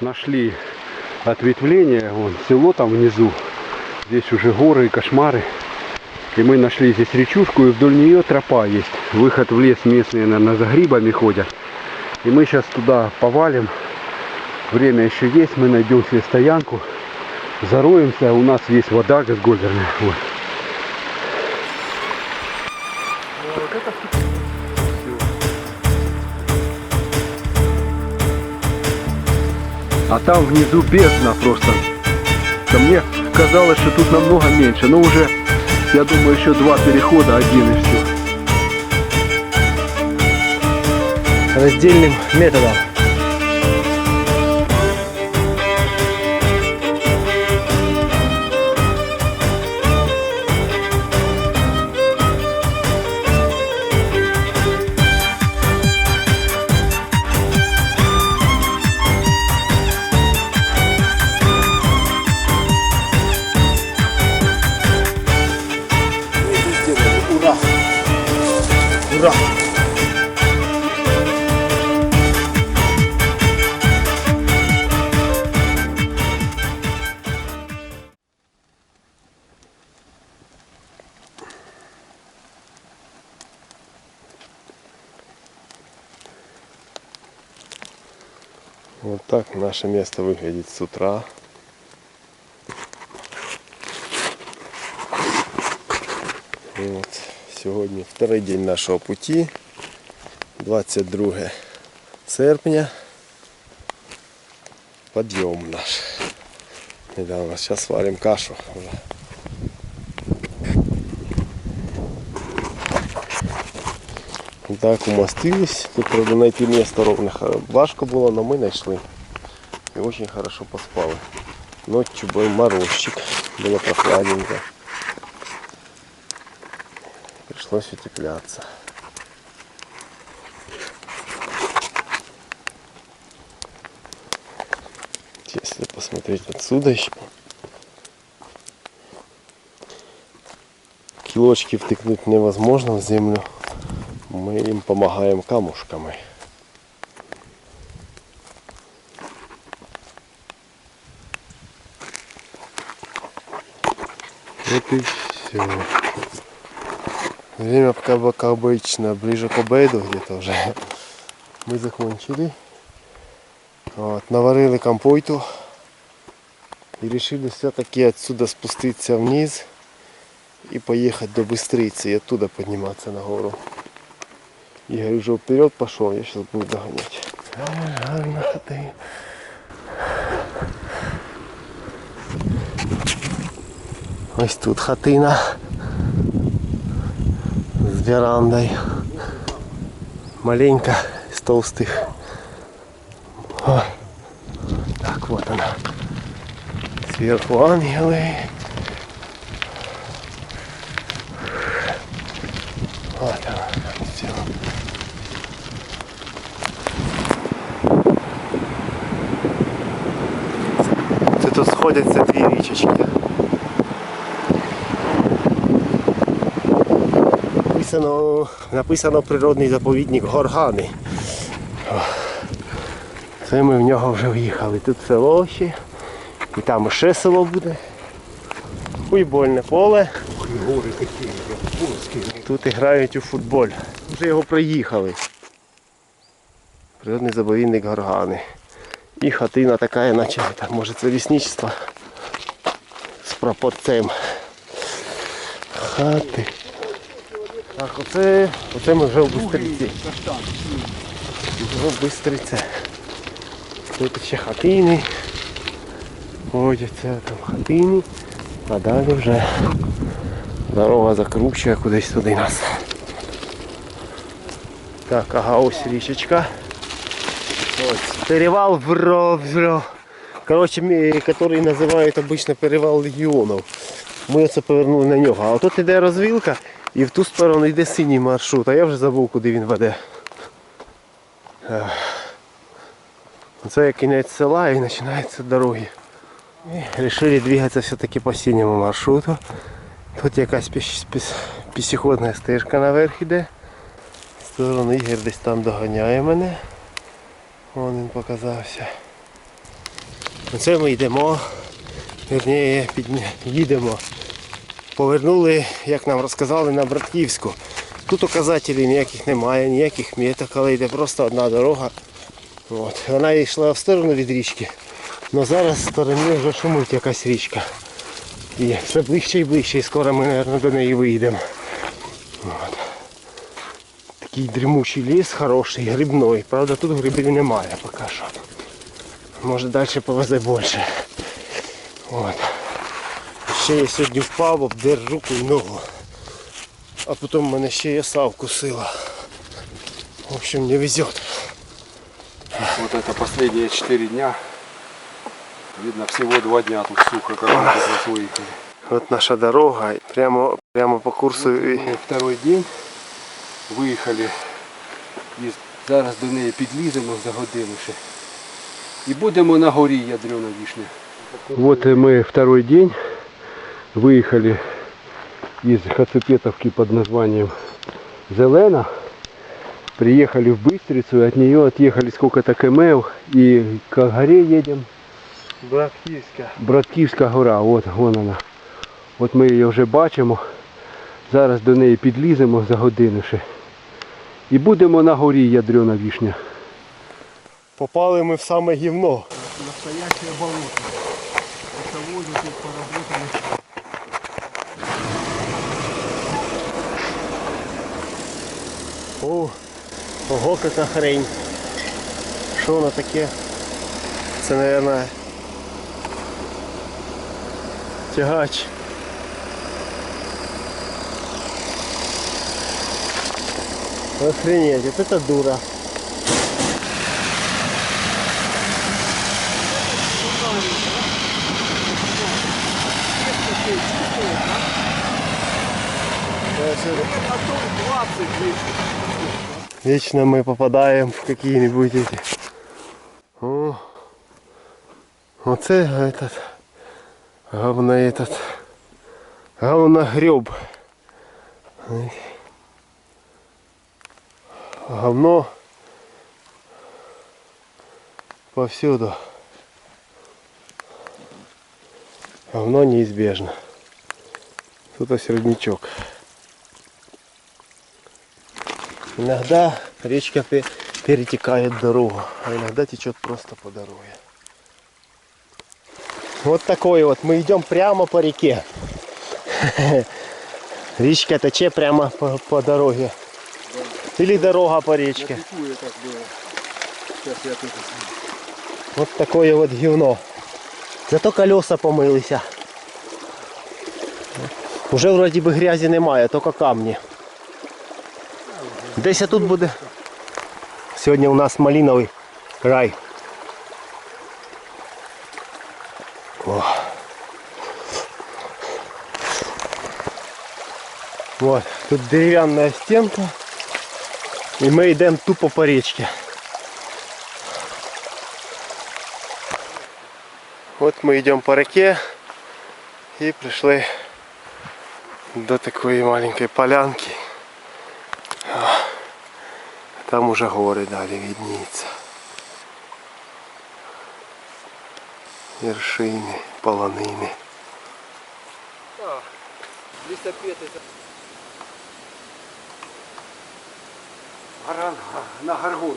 Нашли ответвление, вон село там внизу. Здесь уже горы и кошмары. И мы нашли здесь речушку, и вдоль нее тропа есть. Выход в лес местные, наверное, за грибами ходят. И мы сейчас туда повалим. Время еще есть, мы найдем себе стоянку, зароемся. У нас есть вода газгольдерная. Вот. А там внизу бездна просто. Да мне казалось, что тут намного меньше. Но уже, я думаю, еще два перехода, один и все. Раздельным методом. Ура! Вот так наше место выглядит с утра. Сьогодні второй день нашого путі. 22 серпня. Подъем наш. Недавно. Сейчас варим кашу. Уже. Так, умостились. Тут, правда, найти место ровно ха- важко было, но мы нашли. И очень хорошо поспали. Ночью был морозчик, было прохладненько. Пришлось утепляться. Если посмотреть отсюда еще. Килочки втыкнуть невозможно в землю. Мы им помогаем камушками. Вот и все. Время пока как обычно, ближе к обеду где-то уже. Мы закончили. Вот, наварили компойту. И решили все-таки отсюда спуститься вниз и поехать до Быстрицы и оттуда подниматься на гору. Игорь уже вперед пошел, я сейчас буду догонять. Ай, гарна хати. Ось тут хатина З верандою. Маленька, з толстих. О, так, вот она. Сверху ангелы. Вот она, все. Тут сходяться дві річечки. Написано, написано природний заповідник Горгани. Це ми в нього вже в'їхали. Тут село ще. І там ще село буде. Футбольне поле. Тут грають у футболь. Вже його приїхали. Природний заповідник Горгани. І хатина така, наче так, може це лісничество з прапорцем. Хати. Так, оце, оце ми вже в Бистриці. Вже в Бистрице. Тут ще хатини. Ходяться там хатини. А далі вже дорога закручує кудись туди нас. Так, ага, ось річечка. Ось перевал Вровзро. Ми- который називають обично перевал легіонів. Ми оце повернули на нього. А тут іде розвілка і в ту сторону йде синій маршрут, а я вже забув, куди він веде. Це як кінець села і починаються дороги. І решили двигатися все-таки по синьому маршруту. Тут якась піш- пішохідна стежка наверх іде. В сторону Ігор десь там доганяє мене. Вон він показався. Оце ми йдемо, вірніше, підня- їдемо. Повернули, як нам розказали, на Братківську. Тут указателів ніяких немає, ніяких меток, але йде просто одна дорога. От. Вона йшла в сторону від річки. але зараз в стороні вже шумить якась річка. І все ближче і ближче, і скоро ми, мабуть, до неї вийдемо. От. Такий дрімучий ліс хороший, грибний. Правда, тут грибів немає поки що. Може далі повезе більше. От Ще я сьогодні впав, обдер руку і ногу. А потім мене ще і оса вкусила. В общем, не везет. Вот это последние четыре дня. Видно, всего два дня тут сухо, как мы тут раз выехали. От наша дорога, прямо, прямо по курсу. і- Ми второй день виїхали і зараз до неї підліземо за годину ще. І будемо на горі ядрена вишня. Вот мы второй день выехали из Хацепетовки под названием Зелена. Приехали в Быстрицу, и от нее отъехали сколько-то км и к горе едем. Братківська. Братківська гора, от вон вона. От ми її вже бачимо. Зараз до неї підліземо за годину ще. І будемо на горі ядрена вішня. Попали ми в саме гівно. О, ого, яка хрень. Що воно таке? Це, мабуть, тягач. Охренеть, вот это дура. Вечно мы попадаем в какие-нибудь эти. О, оце этот говно этот говногреб. Говно повсюду. Говно неизбежно. Тут середнячок. Иногда речка перетекает дорогу, а иногда течет просто по дороге. Вот такой вот. Мы идем прямо по реке. Речка тече прямо по, по дороге. Или дорога по речке. Вот такое вот гівно. Зато колеса помилися. Уже вроді би грязі немає, тільки камні. Десь тут буде. Сьогодні у нас малиновий рай. О. Вот, тут дерев'яна стінка. І ми йдемо тупо по річці. От ми йдемо по реке і прийшли до такої маленької полянки. Там уже гори далі видніються. Вершини, полонини. На горгону.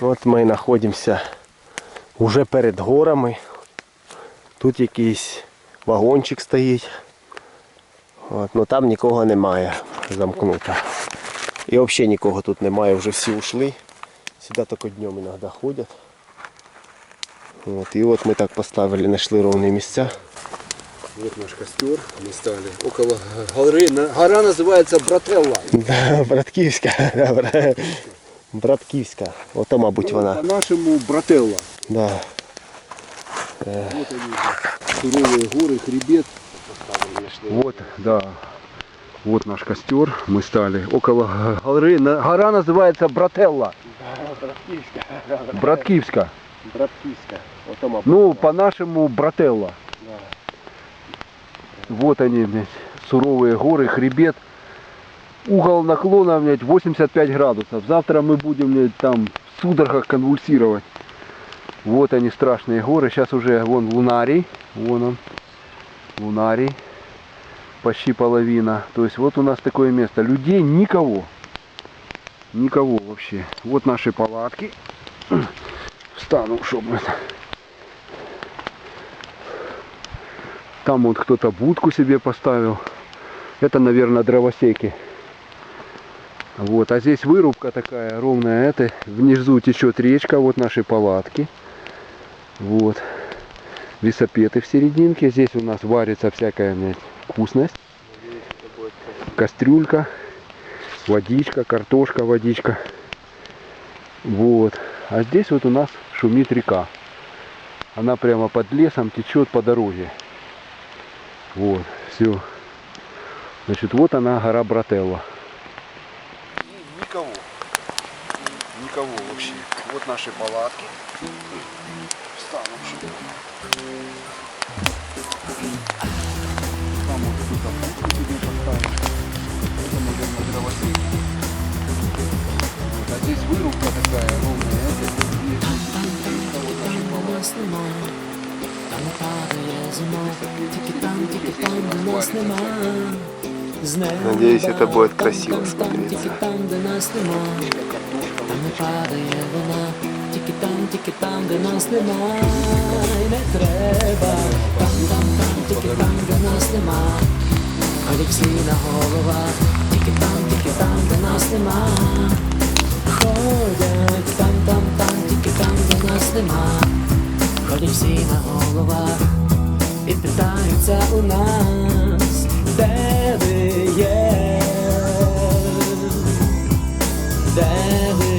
От ми знаходимося вже перед горами. Тут якийсь вагончик стоїть. От, ну там нікого немає, замкнуто. І взагалі нікого тут немає, вже всі ушли. Сюди тільки днем іноді ходять. От, і от ми так поставили, знайшли ровні місця. Вот наш костер. Мы стали около горы. На- Гора называется Брателла. Да, Братківська. да, бра- Братківська. Ото, мабуть, вона. По-нашему Брателла. Да. Вот они, суровые горы, хребет. Вот, да. Вот наш костер. Мы стали около горы. Гора называется Брателла. Браткивска. Мабуть. Ну, по-нашему Брателла. Вот они, блядь, суровые горы, хребет. Угол наклона, блядь, 85 градусов. Завтра мы будем, блядь, там в судорогах конвульсировать. Вот они страшные горы. Сейчас уже вон лунарий. Вон он. Лунарий. Почти половина. То есть вот у нас такое место. Людей никого. Никого вообще. Вот наши палатки. Встану, чтобы. Там вот кто-то будку себе поставил. Это, наверное, дровосеки. Вот, а здесь вырубка такая ровная. Это внизу течет речка, вот наши палатки. Вот. Весопеты в серединке. Здесь у нас варится всякая блядь, вкусность. Кастрюлька, водичка, картошка, водичка. Вот. А здесь вот у нас шумит река. Она прямо под лесом течет по дороге. Вот, все. Значит, вот она, гора Брателла. никого. Никого вообще. Вот наши палатки. Встану. Там вот кто-то будку себе поставил. Это, наверное, дровосек. Вот, а здесь вырубка такая ровная. Это, здесь вот наши палатки. Там падає зима, тільки там, тільки там, де нас нема. З неба Надіюсь, це буде там, красиво там, там, смотреться. Тільки там, де нас нема. Там не падає вона, тільки там, тільки там, де нас нема. І не треба. Там, там, там, тільки там, де нас нема. Олексійна голова, тільки там, тільки там, де нас нема. Ходять там, там, там, тільки там, де нас нема. Ходять всі на головах і питаються у нас, де ви є, де ви